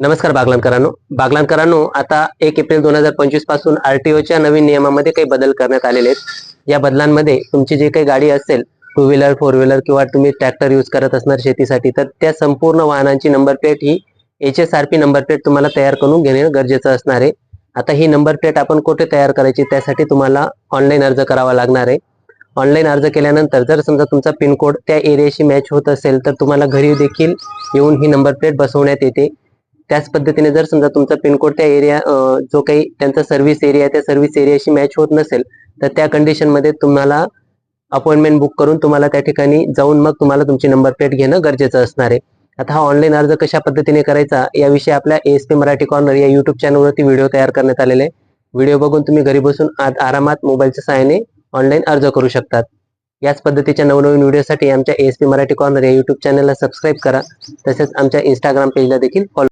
नमस्कार बागलांकरांनो बागलांकरांनो आता एक एप्रिल दोन हजार पंचवीसपासून आरटीओच्या नवीन नियमामध्ये काही बदल करण्यात आलेले आहेत. या बदलांमध्ये तुमची जी काही गाडी असेल टू व्हीलर फोर व्हीलर किंवा तुम्ही ट्रॅक्टर यूज करत असणार शेतीसाठी तर त्या संपूर्ण वाहनांची नंबर प्लेट ही H S R P number plate तुम्हाला तयार करून घेणे गरजेचं असणार आहे. आता ही नंबर प्लेट आपण कुठे तयार करायची त्यासाठी तुम्हाला ऑनलाईन अर्ज करावा लागणार आहे. ऑनलाईन अर्ज केल्यानंतर जर समजा तुमचा पिनकोड त्या एरियाशी मॅच होत असेल तर तुम्हाला घरी देखील येऊन ही नंबर प्लेट बसवण्यात येते. त्याच पद्धतीने जर समजा तुमचा पिनकोड त्या एरिया जो काही त्यांचा सर्व्हिस एरिया त्या सर्व्हिस एरियाशी मॅच होत नसेल तर त्या कंडिशनमध्ये तुम्हाला अपॉइंटमेंट बुक करून तुम्हाला त्या ठिकाणी जाऊन मग तुम्हाला तुमची नंबर प्लेट घेणं गरजेचं असणार आहे. आता हा ऑनलाईन अर्ज कशा पद्धतीने करायचा याविषयी आपल्या एस पी मराठी कॉर्नर या युट्यूब चॅनलवरती व्हिडिओ तयार करण्यात आलेले आहे. व्हिडिओ बघून तुम्ही घरी बसून आ- आरामात मोबाईलच्या सहाय्याने ऑनलाईन अर्ज करू शकतात. याच पद्धतीच्या नवनवीन व्हिडिओसाठी आमच्या एस पी मराठी कॉर्नर या युट्यूब चॅनलला सबस्क्राईब करा. तसेच आमच्या इंस्टाग्राम पेजला देखील फॉलो